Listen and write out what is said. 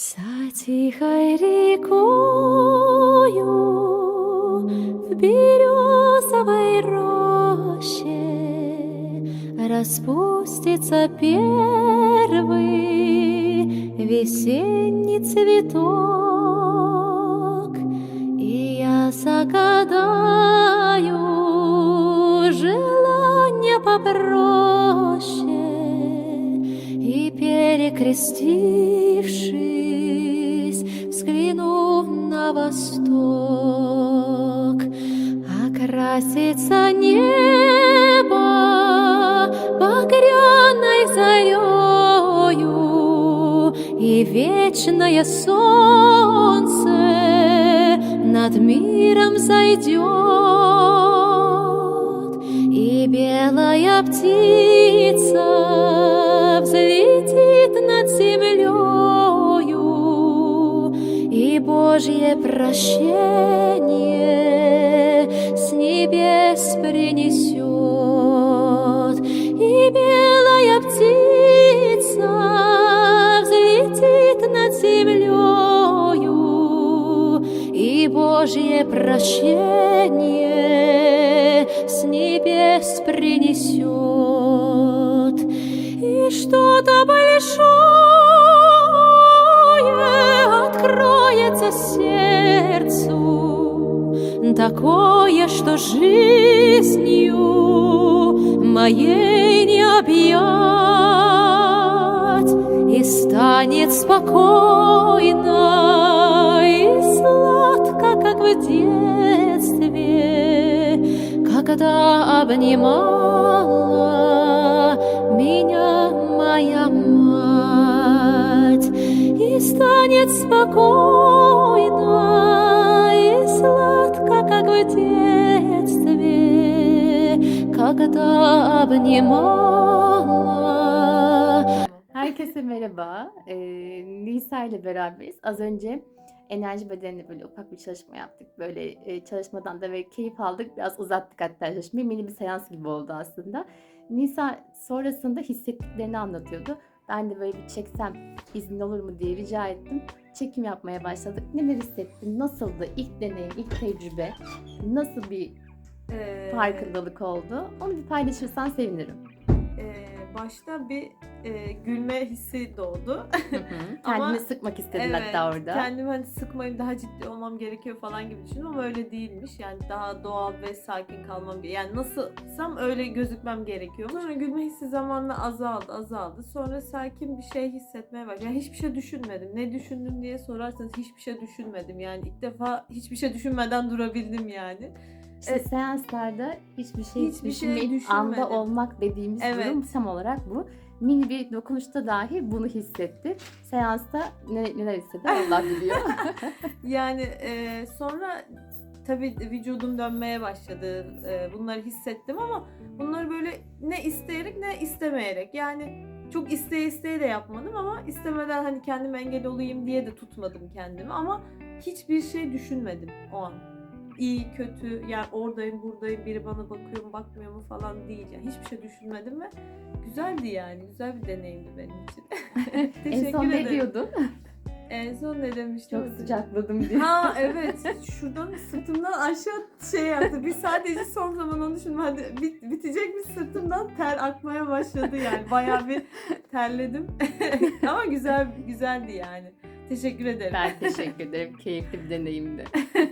За тихой рекою в березовой роще Распустится первый весенний цветок. И я загадаю желание попроще И перекрестившись, и вечное солнце над миром зайдет, и белая птица взлетит над землею, и Божье прощение с небес принесет, Божье прощение с небес принесет, и что-то большое откроется сердцу, такое, что жизнью моей не объять, и станет спокойно когда обнимала меня моя мать, и станет спокойно и сладко, как в детстве, когда обнимала Herkese merhaba. Ee, Nisa ile beraberiz. Az önce enerji bedenine böyle ufak bir çalışma yaptık. Böyle e, çalışmadan da ve keyif aldık. Biraz uzattık hatta çalışmayı. Mini bir seans gibi oldu aslında. Nisa sonrasında hissettiklerini anlatıyordu. Ben de böyle bir çeksem izin olur mu diye rica ettim. Çekim yapmaya başladık. Neler hissettin? Nasıldı? İlk deneyim, ilk tecrübe? Nasıl bir Ee, farkındalık oldu? Onu bir paylaşırsan sevinirim. e, başta bir e, gülme hissi doğdu. Kendini Ama- sıkmak istedin hatta orada. Kendimi hani sıkmayayım daha ciddi olmam gerekiyor falan gibi düşündüm ama öyle değilmiş. Yani daha doğal ve sakin kalmam gerekiyor. Yani nasılsam öyle gözükmem gerekiyor. Sonra gülme hissi zamanla azaldı azaldı. Sonra sakin bir şey hissetmeye başladım. Yani hiçbir şey düşünmedim. Ne düşündüm diye sorarsanız hiçbir şey düşünmedim. Yani ilk defa hiçbir şey düşünmeden durabildim yani. İşte Evet. seanslarda hiçbir şey Hiçbir şey düşünmeyip anda düşünmedim. olmak dediğimiz Evet. durum tam olarak bu. Mini bir dokunuşta dahi bunu hissetti. Seansta ne, neler hisseder Allah biliyor. Yani e, sonra tabii vücudum dönmeye başladı. E, bunları hissettim ama bunları böyle ne isteyerek ne istemeyerek. Yani çok isteye isteye de yapmadım ama istemeden hani kendime engel olayım diye de tutmadım kendimi ama hiçbir şey düşünmedim o an. İyi, kötü, yani oradayım, buradayım, biri bana bakıyor mu, bakmıyor mu falan değil. Yani hiçbir şey düşünmedim ve güzeldi yani. Güzel bir deneyimdi benim için. Teşekkür en son ne ederim. diyordun? En son ne demiştim? Çok sıcakladım diye. Ha evet şuradan sırtımdan aşağı şey yaptı. Bir sadece son zaman onu düşündüm. Hadi bit, bitecek mi sırtımdan ter akmaya başladı yani. Bayağı bir terledim. Ama güzel güzeldi yani. Teşekkür ederim. Ben teşekkür ederim. Keyifli bir deneyimdi.